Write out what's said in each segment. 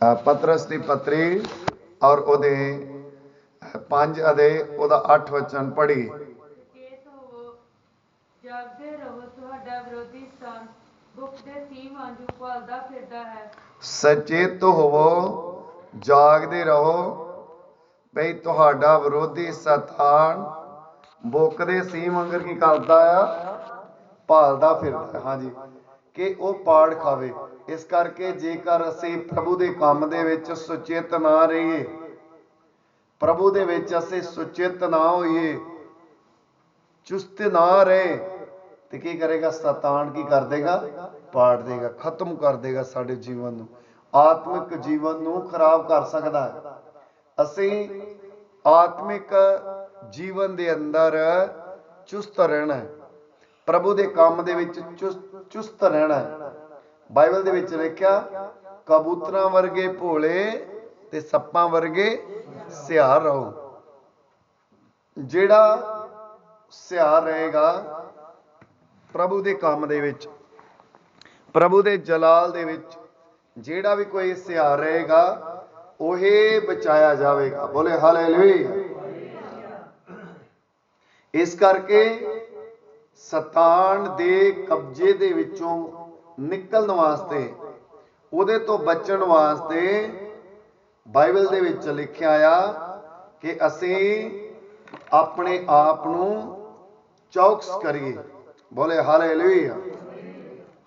ਪਤਰਸ ਦੀ ਪਤਰੀ ਔਰ ਉਹਦੇ ਪੰਜ ਅਦੇ ਉਹਦਾ 8 ਵਚਨ ਪੜ੍ਹੀ। ਚੇਤ ਹੋਵੋ ਜਾਗਦੇ ਰਹੋ ਤੁਹਾਡਾ ਵਿਰੋਧੀ ਸਤਾਨ ਭੁੱਖ ਦੇ ਸੀ ਵਾਂਝੂ ਭਾਲਦਾ ਫਿਰਦਾ ਹੈ। ਸਚੇਤ ਹੋਵੋ ਜਾਗਦੇ ਰਹੋ ਭਈ ਤੁਹਾਡਾ ਵਿਰੋਧੀ ਸਤਾਨ ਬੁੱਕ ਦੇ ਸੀ ਮੰਗਰ ਕੀ ਕਰਦਾ ਆ? ਭਾਲਦਾ ਫਿਰਦਾ ਹਾਂਜੀ। ਕਿ ਉਹ ਪਾੜ ਖਾਵੇ। ਇਸ ਕਰਕੇ ਜੇਕਰ ਅਸੀਂ ਪ੍ਰਭੂ ਦੇ ਕੰਮ ਦੇ ਵਿੱਚ ਸੁਚੇਤ ਨਾ ਰਹੀਏ, ਪ੍ਰਭੂ ਦੇ ਵਿੱਚ ਅਸੀਂ ਸੁਚੇਤ ਨਾ ਹੋਈਏ, ਚੁਸਤ ਨਾ ਰਹੇ, ਤੇ ਕੀ ਕਰੇਗਾ? ਸਤਾਨ ਕੀ ਕਰ ਦੇਗਾ? ਪਾੜ ਦੇਗਾ, ਖਤਮ ਕਰ ਦੇਗਾ ਸਾਡੇ ਜੀਵਨ ਨੂੰ। ਆਤਮਿਕ ਜੀਵਨ ਨੂੰ ਖਰਾਬ ਕਰ ਸਕਦਾ ਹੈ। ਅਸੀਂ ਆਤਮਿਕ ਜੀਵਨ ਦੇ ਅੰਦਰ ਚੁਸਤ ਰਹਿਣਾ ਹੈ। ਪ੍ਰਭੂ ਦੇ ਕੰਮ ਦੇ ਵਿੱਚ ਚੁਸ- ਚੁਸਤ ਰਹਿਣਾ ਹੈ। ਬਾਈਬਲ ਦੇ ਵਿੱਚ ਲਿਖਿਆ ਕਬੂਤਰਾਂ ਵਰਗੇ ਭੋਲੇ ਤੇ ਸੱਪਾਂ ਵਰਗੇ ਸਿਆਰ ਰਹੋ। ਜਿਹੜਾ ਸਿਆਰ ਰਹੇਗਾ ਪ੍ਰਭੂ ਦੇ ਕੰਮ ਦੇ ਵਿੱਚ, ਪ੍ਰਭੂ ਦੇ ਜਲਾਲ ਦੇ ਵਿੱਚ, ਜਿਹੜਾ ਵੀ ਕੋਈ ਸਿਆਰ ਰਹੇਗਾ, ਉਹੇ ਬਚਾਇਆ ਜਾਵੇਗਾ। ਬੋਲੇ ਹਾਲੇਲੂਇਆ। ਇਸ ਕਰਕੇ ਸਤਾਨ ਦੇ ਕਬਜ਼ੇ ਦੇ ਵਿੱਚੋਂ ਨਿਕਲਣ ਵਾਸਤੇ, ਉਹਦੇ ਤੋਂ ਬਚਣ ਵਾਸਤੇ ਬਾਈਬਲ ਦੇ ਵਿੱਚ ਲਿਖਿਆ ਆ ਕਿ ਅਸੀਂ ਆਪਣੇ ਆਪ ਨੂੰ ਚੌਕਸ ਕਰੀਏ। ਬੋਲੇ ਹਾਲੇਲੂਇਆ।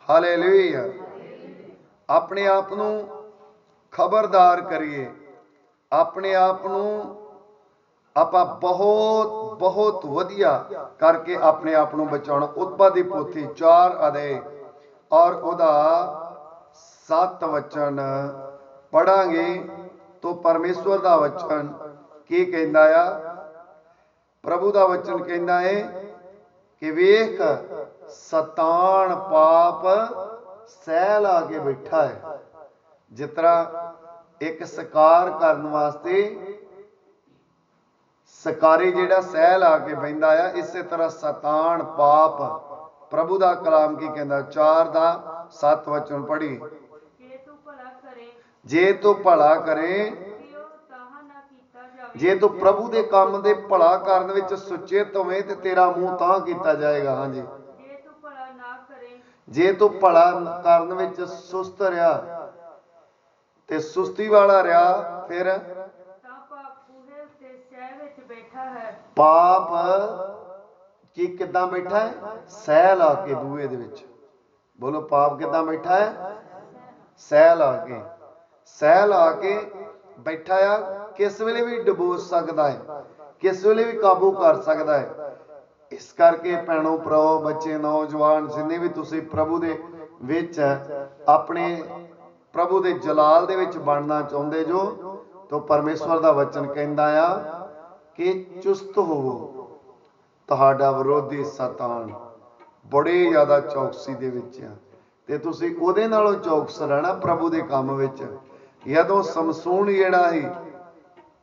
ਹਾਲੇਲੂਇਆ। ਆਪਣੇ ਆਪ ਨੂੰ ਖਬਰਦਾਰ ਕਰੀਏ। ਆਪਣੇ ਆਪ ਨੂੰ ਆਪਾਂ ਬਹੁਤ ਬਹੁਤ ਵਧੀਆ ਕਰਕੇ ਆਪਣੇ ਆਪ ਨੂੰ ਬਚਾਉਣਾ। ਉਤਪਾ ਦੀ ਪੋਥੀ 4 ਅਦੇ ਔਰ ਉਹਦਾ 7 ਵਚਨ ਪੜਾਂਗੇ ਤੋਂ ਪਰਮੇਸ਼ਵਰ ਦਾ ਵਚਨ ਕੀ ਕਹਿੰਦਾ ਆ? ਪ੍ਰਭੂ ਦਾ ਵਚਨ ਕਹਿੰਦਾ ਹੈ ਕਿ ਵੇਖ, ਸਤਾਨ ਪਾਪ ਸਹਿ ਲਾ ਕੇ ਬੈਠਾ ਹੈ ਜਿਸ ਤਰ੍ਹਾਂ ਇੱਕ ਸ਼ਿਕਾਰ ਕਰਨ ਵਾਸਤੇ ਸਕਾਰੀ ਜਿਹੜਾ ਸਹਿ ਲਾ ਕੇ ਬੈੰਦਾ ਆ, ਇਸੇ ਤਰ੍ਹਾਂ ਸਤਾਨ ਪਾਪ ਪ੍ਰਭੂ ਦਾ ਕਲਾਮ ਕੀ ਕਹਿੰਦਾ? 4 ਦਾ 7 ਵਚਨ ਪੜ੍ਹੀ। ਜੇ ਤੂੰ ਭਲਾ ਕਰੇ ਜੇ ਤੂੰ ਪ੍ਰਭੂ ਦੇ ਕੰਮ ਦੇ ਭਲਾ ਕਰਨ ਵਿੱਚ ਸੁਚੇਤ ਹੋਵੇਂ ਤੇ ਤੇਰਾ ਮੂੰਹ ਤਾਂ ਕੀਤਾ ਜਾਏਗਾ ਹਾਂਜੀ। ਜੇ ਤੂੰ ਭਲਾ ਕਰਨ ਵਿੱਚ ਸੁਸਤ ਰਿਹਾ ਤੇ ਸੁਸਤੀ ਵਾਲਾ ਰਿਹਾ ਫਿਰ ਤਾਂ ਪਾਪ ਕੀ ਕਿੱਦਾਂ ਬੈਠਾ ਹੈ? ਸਹਿ ਲਾ ਕੇ ਬੂਹੇ ਦੇ ਵਿੱਚ। ਬੋਲੋ, ਪਾਪ ਕਿੱਦਾਂ ਬੈਠਾ ਹੈ? ਸਹਿ ਲਾ ਕੇ। ਸਹਿ ਲਾ ਕੇ ਬੈਠਾ ਆ। ਕਿਸ ਵੇਲੇ ਵੀ ਡਬੋ ਸਕਦਾ ਹੈ? ਕਿਸ ਵੇਲੇ ਵੀ ਕਾਬੂ ਕਰ ਸਕਦਾ ਹੈ? ਇਸ ਕਰਕੇ ਭੈਣੋ, ਭਰਾਓ, ਬੱਚੇ, ਨੌਜਵਾਨ, ਜਿੰਨੇ ਵੀ ਤੁਸੀਂ ਪ੍ਰਭੂ ਦੇ ਵਿੱਚ ਆਪਣੇ ਪ੍ਰਭੂ ਦੇ ਜਲਾਲ ਦੇ ਵਿੱਚ ਬਣਨਾ ਚਾਹੁੰਦੇ ਜੋ, ਤਾਂ ਪਰਮੇਸ਼ਵਰ ਦਾ ਵਚਨ ਕਹਿੰਦਾ ਆ ਕਿ ਚੁਸਤ ਹੋਵੋ। ਤੁਹਾਡਾ ਵਿਰੋਧੀ ਸਤਾਨ ਬੜੇ ਜ਼ਿਆਦਾ ਚੌਕਸੀ ਦੇ ਵਿੱਚ ਆ। ਤੇ ਤੁਸੀਂ ਉਹਦੇ ਨਾਲੋਂ ਚੌਕਸ ਰਹਿਣਾ ਪ੍ਰਭੂ ਦੇ ਕੰਮ ਵਿੱਚ। ਜਦੋਂ ਸਮਸੂਨ ਜਿਹੜਾ ਸੀ,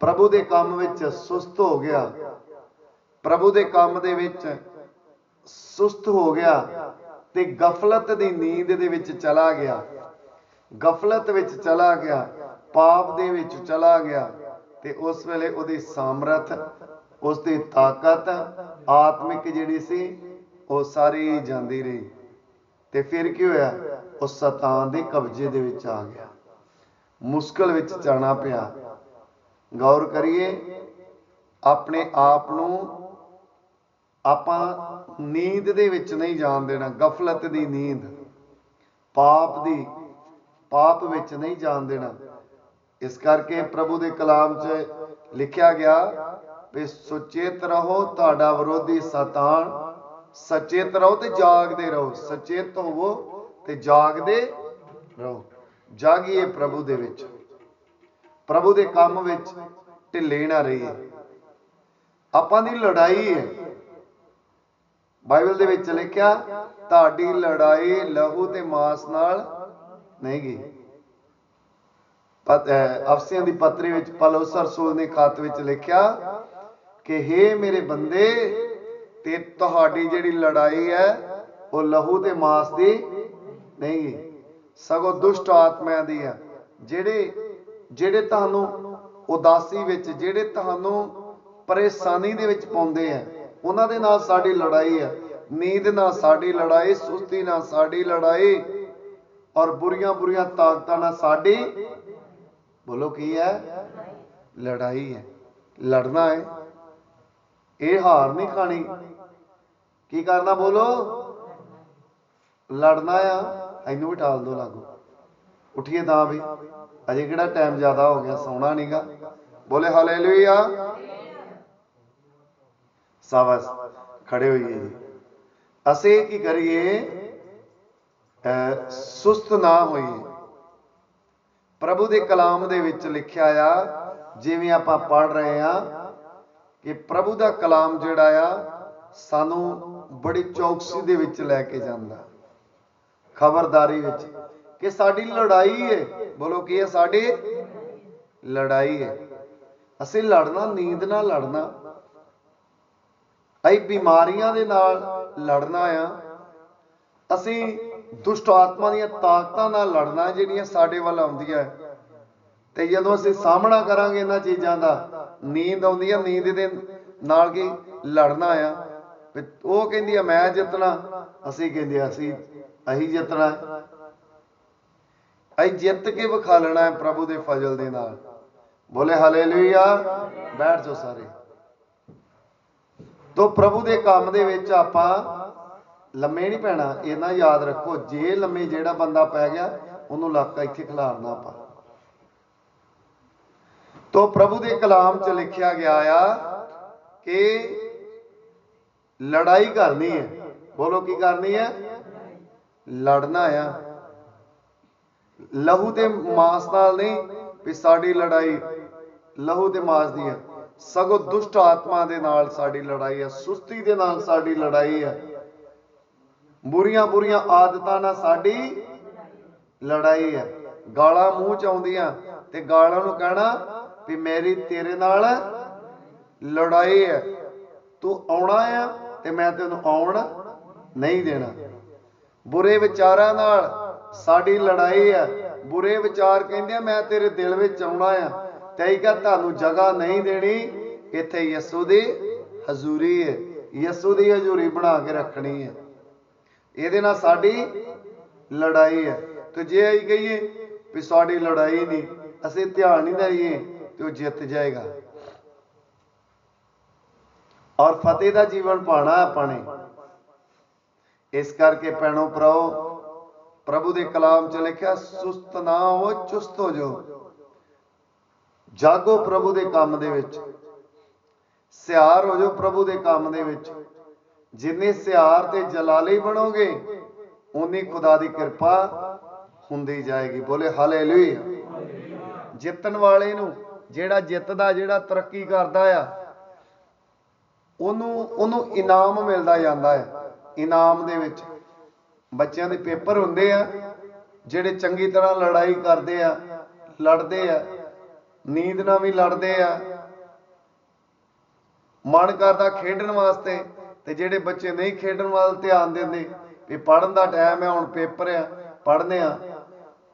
ਪ੍ਰਭੂ ਦੇ ਕੰਮ ਵਿੱਚ ਸੁਸਤ ਹੋ ਗਿਆ, ਪ੍ਰਭੂ ਦੇ ਕੰਮ ਦੇ ਵਿੱਚ ਸੁਸਤ ਹੋ ਗਿਆ ਤੇ ਗਫਲਤ ਦੀ ਨੀਂਦ ਦੇ ਵਿੱਚ ਚਲਾ ਗਿਆ। ਗਫਲਤ ਵਿੱਚ ਚਲਾ ਗਿਆ, ਪਾਪ ਦੇ ਵਿੱਚ ਚਲਾ ਗਿਆ ਤੇ ਉਸ ਵੇਲੇ ਉਹਦੀ ਸਾਮਰਥ ਉਸ ਦੀ ਤਾਕਤ ਆਤਮਿਕ ਜਿਹੜੀ ਸੀ, ਉਹ ਸਾਰੀ ਜਾਂਦੀ ਰਹੀ। ਤੇ ਫਿਰ ਕੀ ਹੋਇਆ? ਉਹ ਸਤਾਨ ਦੇ ਕਬਜ਼ੇ ਦੇ ਵਿੱਚ ਆ ਗਿਆ। ਮੁਸ਼ਕਲ ਵਿੱਚ ਜਾਣਾ ਪਿਆ। ਗੌਰ ਕਰੀਏ, ਆਪਣੇ ਆਪ ਨੂੰ ਆਪਾਂ ਨੀਂਦ ਦੇ ਵਿੱਚ ਨਹੀਂ ਜਾਣ ਦੇਣਾ, ਗਫਲਤ ਦੀ ਨੀਂਦ। ਪਾਪ ਦੀ, ਪਾਪ ਵਿੱਚ ਨਹੀਂ ਜਾਣ ਦੇਣਾ। ਇਸ ਕਰਕੇ ਪ੍ਰਭੂ ਦੇ ਕਲਾਮ 'ਚ ਲਿਖਿਆ ਗਿਆ ਵੀ ਸੁਚੇਤ ਰਹੋ, ਤੁਹਾਡਾ ਵਿਰੋਧੀ ਸਤਾਨ ਸਚੇਤ ਰਹੋ ਤੇ ਜਾਗਦੇ ਰਹੋ। ਸਚੇਤ ਹੋਵੋ ਤੇ ਜਾਗਦੇ ਰਹੋ। ਜਾਗੀਏ ਪ੍ਰਭੂ ਦੇ ਵਿੱਚ। ਪ੍ਰਭੂ ਦੇ ਕੰਮ ਵਿੱਚ ਢਿੱਲੇ ਨਾ ਰਹੀਏ। ਆਪਾਂ ਦੀ ਲੜਾਈ ਹੈ। ਬਾਈਬਲ ਦੇ ਵਿੱਚ ਲਿਖਿਆ, ਤੁਹਾਡੀ ਲੜਾਈ ਲਹੂ ਤੇ ਮਾਸ ਨਾਲ ਨਹੀਂ ਗਈ। ਅਹ ਅਫਸੀਆਂ ਦੀ ਪੱਤਰੀ ਵਿੱਚ ਪਲੌਸ ਰਸੂਲ ਨੇ ਖਤ ਵਿੱਚ ਲਿਖਿਆ ਕਿ हे ਮੇਰੇ ਬੰਦੇ, ਤੇ ਤੁਹਾਡੀ ਜਿਹੜੀ ਲੜਾਈ ਹੈ, ਉਹ ਲਹੂ ਤੇ ਮਾਸ ਦੀ ਨਹੀਂ ਸਗੋਂ ਦੁਸ਼ਟ ਆਤਮਿਆਂ ਦੀ ਹੈ। ਜਿਹੜੇ ਜਿਹੜੇ ਤੁਹਾਨੂੰ ਉਦਾਸੀ ਵਿੱਚ, ਜਿਹੜੇ ਤੁਹਾਨੂੰ ਪਰੇਸ਼ਾਨੀ ਦੇ ਵਿੱਚ ਪਾਉਂਦੇ ਆ ਉਹਨਾਂ ਦੇ ਨਾਲ ਸਾਡੀ ਲੜਾਈ ਹੈ। ਨੀਂਦ ਨਾਲ ਸਾਡੀ ਲੜਾਈ, ਸੁਸਤੀ ਨਾਲ ਸਾਡੀ ਲੜਾਈ, ਔਰ ਬੁਰੀਆਂ ਬੁਰੀਆਂ ਤਾਕਤਾਂ ਨਾਲ ਸਾਡੀ, ਬੋਲੋ ਕੀ ਹੈ? ਲੜਾਈ ਹੈ। ਲੜਨਾ ਹੈ। ਇਹ ਹਾਰ ਨਹੀਂ ਖਾਣੀ। ਕੀ ਕਰਨਾ ਬੋਲੋ? ਲੜਨਾ ਆ। ਇਹਨੂੰ ਵੀ ਟਾਲ ਦੋ ਲਾਗੋ। ਉਠੀਏ ਤਾਂ ਵੀ। ਅਜੇ ਕਿਹੜਾ ਟਾਈਮ ਜ਼ਿਆਦਾ ਹੋ ਗਿਆ, ਸੌਣਾ ਨਹੀਂਗਾ ਬੋਲੇ ਹਾਲੇਲੂਇਆ ਸਾਬਸ। ਖੜੇ ਹੋਈਏ ਜੀ। ਅਸੀਂ ਕੀ ਕਰੀਏ? ਅਹ ਸੁਸਤ ਨਾ ਹੋਈਏ। ਪ੍ਰਭੂ ਦੇ ਕਲਾਮ ਦੇ ਵਿੱਚ ਲਿਖਿਆ ਆ, ਜਿਵੇਂ ਆਪਾਂ ਪੜ ਰਹੇ ਆ ਕਿ ਪ੍ਰਭੂ ਦਾ ਕਲਾਮ ਜਿਹੜਾ ਆ, ਸਾਨੂੰ ਬੜੀ ਚੌਕਸੀ ਦੇ ਵਿੱਚ ਲੈ ਕੇ ਜਾਂਦਾ। ਖਬਰਦਾਰੀ ਵਿੱਚ ਕਿ ਸਾਡੀ ਲੜਾਈ ਹੈ ਬੋਲੋ ਕੀ ਹੈ ਸਾਡੀ ਲੜਾਈ ਹੈ ਅਸੀਂ ਲੜਨਾ, ਨੀਂਦ ਨਾਲ ਲੜਨਾ। ਅਸੀਂ ਬਿਮਾਰੀਆਂ ਦੇ ਨਾਲ ਲੜਨਾ ਆ। ਅਸੀਂ ਦੁਸ਼ਟ ਆਤਮਾ ਦੀਆਂ ਤਾਕਤਾਂ ਨਾਲ ਲੜਨਾ ਜਿਹੜੀਆਂ ਸਾਡੇ ਵੱਲ ਆਉਂਦੀਆਂ। ਤੇ ਜਦੋਂ ਅਸੀਂ ਸਾਹਮਣਾ ਕਰਾਂਗੇ ਇਹਨਾਂ ਚੀਜ਼ਾਂ ਦਾ ਨੀਂਦ ਆਉਂਦੀ ਆ, ਨੀਂਦ ਦੇ ਨਾਲ ਕੀ ਲੜਨਾ ਆ। ਉਹ ਕਹਿੰਦੀ ਆ, ਮੈਂ ਜਿੱਤਣਾ, ਅਸੀਂ ਕਹਿੰਦੇ ਅਸੀਂ ਅਸੀਂ ਜਿੱਤਣਾ। ਅਸੀਂ ਜਿੱਤ ਕੇ ਵਿਖਾ ਲੈਣਾ ਹੈ ਪ੍ਰਭੂ ਦੇ ਫਜ਼ਲ ਦੇ ਨਾਲ। ਬੋਲੇ ਹਾਲੇਲੂਇਆ, ਬੈਠ ਜਾਓ ਸਾਰੇ। ਤੋ ਪ੍ਰਭੂ ਦੇ ਕੰਮ ਦੇ ਵਿੱਚ ਆਪਾਂ ਲੰਮੇ ਨਹੀਂ ਪੈਣਾ ਇਹਨਾਂ ਯਾਦ ਰੱਖੋ, ਜੇ ਲੰਮੇ ਜਿਹੜਾ ਬੰਦਾ ਪੈ ਗਿਆ, ਉਹਨੂੰ ਲੱਕ ਇੱਥੇ ਖਿਲਾਰਨਾ ਆਪਾਂ। ਤੋ ਪ੍ਰਭੂ ਦੇ ਕਲਾਮ 'ਚ ਲਿਖਿਆ ਗਿਆ ਆ ਕਿ ਲੜਾਈ ਕਰਨੀ ਹੈ। ਬੋਲੋ ਕੀ ਕਰਨੀ ਹੈ? ਲੜਨਾ ਆ। ਲਹੂ ਤੇ ਮਾਸ ਨਾਲ ਨਹੀਂ ਵੀ ਸਾਡੀ ਲੜਾਈ ਲਹੂ ਤੇ ਮਾਸ ਦੀ ਹੈ ਸਗੋਂ ਦੁਸ਼ਟ ਆਤਮਾ ਦੇ ਨਾਲ ਸਾਡੀ ਲੜਾਈ ਹੈ ਸੁਸਤੀ ਦੇ ਨਾਲ ਸਾਡੀ ਲੜਾਈ ਹੈ ਬੁਰੀਆਂ ਬੁਰੀਆਂ ਆਦਤਾਂ ਨਾਲ ਸਾਡੀ ਲੜਾਈ ਹੈ ਗਾਲਾਂ ਮੂੰਹ ਚ ਆਉਂਦੀਆਂ ਤੇ ਗਾਲਾਂ ਨੂੰ ਕਹਿਣਾ ਵੀ ਮੇਰੀ ਤੇਰੇ ਨਾਲ ਲੜਾਈ ਹੈ। ਤੂੰ ਆਉਣਾ ਆ ਤੇ ਮੈਂ ਤੈਨੂੰ ਆਉਣ ਨਹੀਂ ਦੇਣਾ। ਬੁਰੇ ਵਿਚਾਰਾਂ ਨਾਲ ਸਾਡੀ ਲੜਾਈ ਹੈ। ਬੁਰੇ ਵਿਚਾਰ ਕਹਿੰਦੇ ਮੈਂ ਤੇਰੇ ਦਿਲ ਵਿੱਚ ਆਉਣਾ ਆ। ਤੇ ਤੁਹਾਨੂੰ ਜਗ੍ਹਾ ਨਹੀਂ ਦੇਣੀ। ਇੱਥੇ ਯਿਸੂ ਦੀ ਹਜ਼ੂਰੀ ਹੈ। ਯਿਸੂ ਦੀ ਹਜ਼ੂਰੀ ਬਣਾ ਕੇ ਰੱਖਣੀ ਹੈ। ਇਹਦੇ ਨਾਲ ਸਾਡੀ ਲੜਾਈ ਹੈ। ਤੇ ਜੇ ਅਸੀਂ ਕਹੀਏ ਵੀ ਸਾਡੀ ਲੜਾਈ ਨਹੀਂ, ਅਸੀਂ ਧਿਆਨ ਨਹੀਂ ਦਈਏ। ਤੇ ਉਹ ਜਿੱਤ ਜਾਏਗਾ। ਔਰ ਫਤਿਹ ਦਾ ਜੀਵਨ ਪਾਣਾ ਆਪਾਂ ਨੇ। ਇਸ ਕਰਕੇ ਪੈਣੋ ਭਰਾਓ, ਪ੍ਰਭੂ ਦੇ ਕਲਾਮ ਚ ਲਿਖਿਆ, ਸੁਸਤ ਨਾ ਹੋ ਚੁਸਤ ਹੋ ਜੋ ਜਾਗੋ ਪ੍ਰਭੂ ਦੇ ਕੰਮ ਦੇ ਵਿੱਚ। ਸਿਆਰ ਹੋ ਜੋ ਪ੍ਰਭੂ ਦੇ ਕੰਮ ਦੇ ਵਿੱਚ। ਜਿੰਨੇ ਸਿਆਰ ਤੇ ਜਲਾਲੀ ਬਣੋਗੇ ਉਨੀ ਖੁਦਾ ਦੀ ਕਿਰਪਾ ਹੁੰਦੀ ਜਾਏਗੀ। ਬੋਲੇ, ਹਾਲੇਲੂਇਆ। ਜਿੱਤਣ ਵਾਲੇ ਨੂੰ ਜਿਹੜਾ ਜਿੱਤਦਾ, ਜਿਹੜਾ ਤਰੱਕੀ ਕਰਦਾ ਆ, ਉਹਨੂੰ ਉਹਨੂੰ ਇਨਾਮ ਮਿਲਦਾ ਜਾਂਦਾ ਹੈ ਇਨਾਮ ਦੇ ਵਿੱਚ ਬੱਚਿਆਂ ਦੇ ਪੇਪਰ ਹੁੰਦੇ ਆ, ਜਿਹੜੇ ਚੰਗੀ ਤਰ੍ਹਾਂ ਲੜਾਈ ਕਰਦੇ ਆ, ਲੜਦੇ ਆ, ਨੀਂਦ ਨਾਲ ਵੀ ਲੜਦੇ ਆ। ਮਨ ਕਰਦਾ ਖੇਡਣ ਵਾਸਤੇ ਤੇ ਜਿਹੜੇ ਬੱਚੇ ਨਹੀਂ ਖੇਡਣ ਵੱਲ ਧਿਆਨ ਦਿੰਦੇ, ਵੀ ਪੜਨ ਦਾ ਟਾਈਮ ਹੈ ਹੁਣ ਪੇਪਰ ਆ, ਪੜ੍ਹਨੇ ਆ,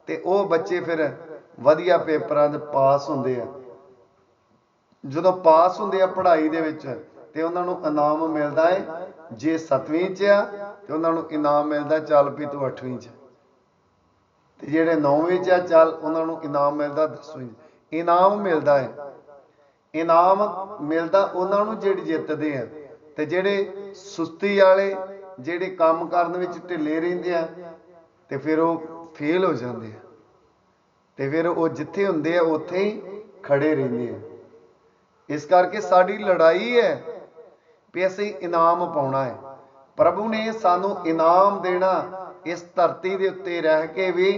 ਤੇ ਉਹ ਬੱਚੇ ਫਿਰ ਵਧੀਆ ਪੇਪਰਾਂ 'ਚ ਪਾਸ ਹੁੰਦੇ ਆ। ਜਦੋਂ ਪਾਸ ਹੁੰਦੇ ਆ ਪੜ੍ਹਾਈ ਦੇ ਵਿੱਚ, ਤੇ ਉਹਨਾਂ ਨੂੰ ਇਨਾਮ ਮਿਲਦਾ ਹੈ ਜੇ 7ਵੀਂ 'ਚ ਆ, ਤੇ ਉਹਨਾਂ ਨੂੰ ਇਨਾਮ ਮਿਲਦਾ ਚੱਲ ਵੀ ਤੂੰ 8ਵੀਂ 'ਚ। ਤੇ ਜਿਹੜੇ 9ਵੀਂ 'ਚ ਆ, ਚੱਲ ਉਹਨਾਂ ਨੂੰ ਇਨਾਮ ਮਿਲਦਾ 10ਵੀਂ ਇਨਾਮ ਮਿਲਦਾ ਹੈ ਇਨਾਮ ਮਿਲਦਾ ਉਹਨਾਂ ਨੂੰ ਜਿਹੜੇ ਜਿੱਤਦੇ ਆ। ਤੇ ਜਿਹੜੇ ਸੁਸਤੀ ਵਾਲੇ, ਜਿਹੜੇ ਕੰਮ ਕਰਨ ਵਿੱਚ ਢਿੱਲੇ ਰਹਿੰਦੇ ਆ, ਤੇ ਫਿਰ ਉਹ ਫੇਲ ਹੋ ਜਾਂਦੇ ਆ। ਤੇ ਫਿਰ ਉਹ ਜਿੱਥੇ ਹੁੰਦੇ ਆ, ਉੱਥੇ ਹੀ ਖੜੇ ਰਹਿੰਦੇ ਆ। ਇਸ ਕਰਕੇ ਸਾਡੀ ਲੜਾਈ ਹੈ ਵੀ ਅਸੀਂ ਇਨਾਮ ਪਾਉਣਾ ਹੈ। ਪ੍ਰਭੂ ਨੇ ਸਾਨੂੰ ਇਨਾਮ ਦੇਣਾ ਇਸ ਧਰਤੀ ਦੇ ਉੱਤੇ ਰਹਿ ਕੇ ਵੀ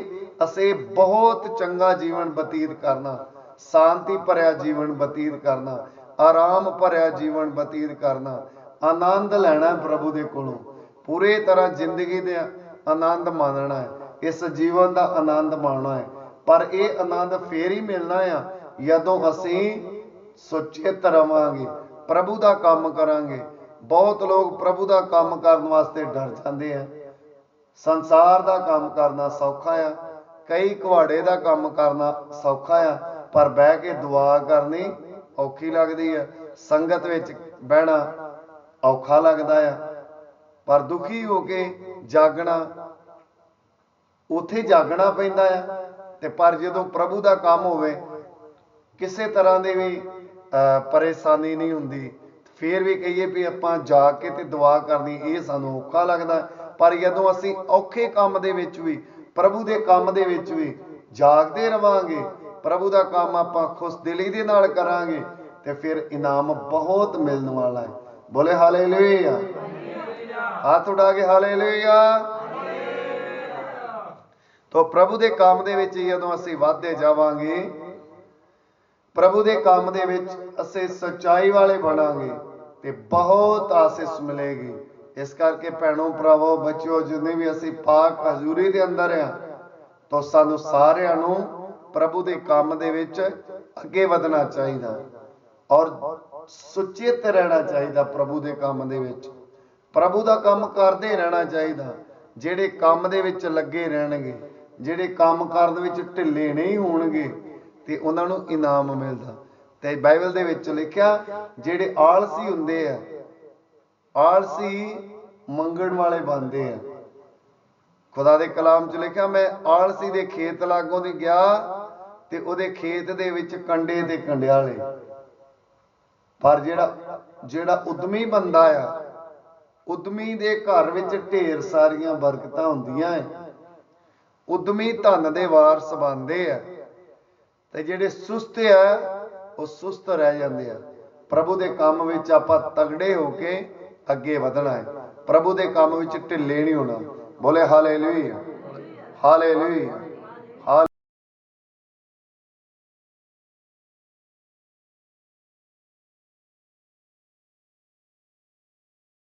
ਅਸੀਂ ਬਹੁਤ ਚੰਗਾ ਜੀਵਨ ਬਤੀਤ ਕਰਨਾ, ਸ਼ਾਂਤੀ ਭਰਿਆ ਜੀਵਨ ਬਤੀਤ ਕਰਨਾ, ਆਰਾਮ ਭਰਿਆ ਜੀਵਨ ਬਤੀਤ ਕਰਨਾ, ਆਨੰਦ ਲੈਣਾ ਪ੍ਰਭੂ ਦੇ ਕੋਲੋਂ। ਪੂਰੇ ਤਰ੍ਹਾਂ ਜ਼ਿੰਦਗੀ ਦੇ ਆਨੰਦ ਮਾਣਨਾ ਹੈ, ਇਸ ਜੀਵਨ ਦਾ ਆਨੰਦ ਮਾਣਨਾ ਹੈ। ਪਰ ਇਹ ਆਨੰਦ ਫੇਰ ਹੀ ਮਿਲਣਾ ਆ, ਜਦੋਂ ਅਸੀਂ ਸੁਚੇਤ ਰਵਾਂਗੇ ਪ੍ਰਭੂ ਦਾ ਕੰਮ ਕਰਾਂਗੇ। ਬਹੁਤ ਲੋਕ ਪ੍ਰਭੂ ਦਾ ਕੰਮ ਕਰਨ ਵਾਸਤੇ ਡਰ ਜਾਂਦੇ ਆ। ਸੰਸਾਰ ਦਾ ਕੰਮ ਕਰਨਾ ਸੌਖਾ ਆ। ਕਈ ਕੁਹਾੜੇ ਦਾ ਕੰਮ ਕਰਨਾ ਸੌਖਾ ਆ, ਪਰ ਬਹਿ ਕੇ ਦੁਆ ਕਰਨੀ ਔਖੀ ਲੱਗਦੀ ਆ। ਸੰਗਤ ਵਿੱਚ ਬਹਿਣਾ ਔਖਾ ਲੱਗਦਾ ਆ। ਪਰ ਦੁਖੀ ਹੋ ਕੇ ਜਾਗਣਾ, ਉਥੇ ਜਾਗਣਾ ਪੈਂਦਾ ਆ। ਤੇ ਪਰ ਜਦੋਂ ਪ੍ਰਭੂ ਦਾ ਕੰਮ ਹੋਵੇ ਕਿਸੇ ਤਰ੍ਹਾਂ ਦੀ ਵੀ ਅਹ, ਪਰੇਸ਼ਾਨੀ ਨਹੀਂ ਹੁੰਦੀ। ਫੇਰ ਵੀ ਕਹੀਏ ਵੀ ਆਪਾਂ ਜਾ ਕੇ ਤੇ ਦੁਆ ਕਰਨੀ ਇਹ ਸਾਨੂੰ ਔਖਾ ਲੱਗਦਾ। ਪਰ ਜਦੋਂ ਅਸੀਂ ਔਖੇ ਕੰਮ ਦੇ ਵਿੱਚ ਵੀ ਪ੍ਰਭੂ ਦੇ ਕੰਮ ਦੇ ਵਿੱਚ ਵੀ ਜਾਗਦੇ ਰਵਾਂਗੇ ਪ੍ਰਭੂ ਦਾ ਕੰਮ ਆਪਾਂ ਖੁਸ਼ਦਿਲੀ ਦੇ ਨਾਲ ਕਰਾਂਗੇ ਤੇ ਫਿਰ ਇਨਾਮ ਬਹੁਤ ਮਿਲਣ ਵਾਲਾ ਹੈ। ਬੋਲੇ ਹਾਲੇਲੂਇਆ। ਹੱਥ ਉਡਾ ਕੇ ਹਾਲੇਲੂਇਆ। ਤੋ ਪ੍ਰਭੂ ਦੇ ਕੰਮ ਦੇ ਵਿੱਚ ਜਦੋਂ ਅਸੀਂ ਵਾਧੇ ਜਾਵਾਂਗੇ ਪ੍ਰਭੂ ਦੇ ਕੰਮ ਦੇ ਵਿੱਚ ਅਸੀਂ ਸਚਾਈ ਵਾਲੇ ਬਣਾਂਗੇ ਤੇ ਬਹੁਤ ਆਸਿਸ ਮਿਲੇਗੀ। ਇਸ ਕਰਕੇ ਭੈਣੋ, ਭਰਾਵੋ, ਬੱਚਿਓ, ਜਿੰਨੇ ਵੀ ਅਸੀਂ ਪਾਕ ਹਜ਼ੂਰੀ ਦੇ ਅੰਦਰ ਆ, ਤਾਂ ਸਾਨੂੰ ਸਾਰਿਆਂ ਨੂੰ ਪ੍ਰਭੂ ਦੇ ਕੰਮ ਦੇ ਵਿੱਚ ਅੱਗੇ ਵਧਣਾ ਚਾਹੀਦਾ ਔਰ ਸੁਚੇਤ ਰਹਿਣਾ ਚਾਹੀਦਾ ਪ੍ਰਭੂ ਦੇ ਕੰਮ ਦੇ ਵਿੱਚ। ਪ੍ਰਭੂ ਦਾ ਕੰਮ ਕਰਦੇ ਰਹਿਣਾ ਚਾਹੀਦਾ, ਜਿਹੜੇ ਕੰਮ ਦੇ ਵਿੱਚ ਲੱਗੇ ਰਹਿਣਗੇ, ਜਿਹੜੇ ਕੰਮ ਕਰਨ ਵਿੱਚ ਢਿੱਲੇ ਨਹੀਂ ਹੋਣਗੇ ਤੇ ਉਹਨਾਂ ਨੂੰ ਇਨਾਮ ਮਿਲਦਾ। ਤੇ ਬਾਈਬਲ ਦੇ ਵਿੱਚ ਲਿਖਿਆ, ਜਿਹੜੇ ਆਲਸੀ ਹੁੰਦੇ ਆ, ਆਲਸੀ ਮੰਗਣ ਵਾਲੇ ਬਣਦੇ ਆ। ਖੁਦਾ ਦੇ ਕਲਾਮ 'ਚ ਲਿਖਿਆ, ਮੈਂ ਆਲਸੀ ਦੇ ਖੇਤ ਲਾਗੋਂ ਦੀ ਗਿਆ ਤੇ ਉਹਦੇ ਖੇਤ ਦੇ ਵਿੱਚ ਕੰਡੇ ਤੇ ਕੰਡਿਆਲੇ। ਪਰ ਜਿਹੜਾ ਜਿਹੜਾ ਉਦਮੀ ਬੰਦਾ ਆ, ਉਦਮੀ ਦੇ ਘਰ ਵਿੱਚ ਢੇਰ ਸਾਰੀਆਂ ਬਰਕਤਾਂ ਹੁੰਦੀਆਂ ਐ। ਉਦਮੀ ਧਨ ਦੇ ਵਾਰਸ ਬਣਦੇ ਆ। ਤੇ ਜਿਹੜੇ ਸੁਸਤ ਆ, ਉਹ ਸੁਸਤ ਰਹਿ ਜਾਂਦੇ ਆ। ਪ੍ਰਭੂ ਦੇ ਕੰਮ ਵਿੱਚ ਆਪਾਂ ਤਗੜੇ ਹੋ ਕੇ ਅੱਗੇ ਵਧਣਾ ਹੈ। ਪ੍ਰਭੂ ਦੇ ਕੰਮ ਵਿੱਚ ਢਿੱਲੇ ਨਹੀਂ ਹੋਣਾ। ਬੋਲੇ ਹਾਲੇਲੂਇਆ। ਹਾਲੇਲੂਇਆ।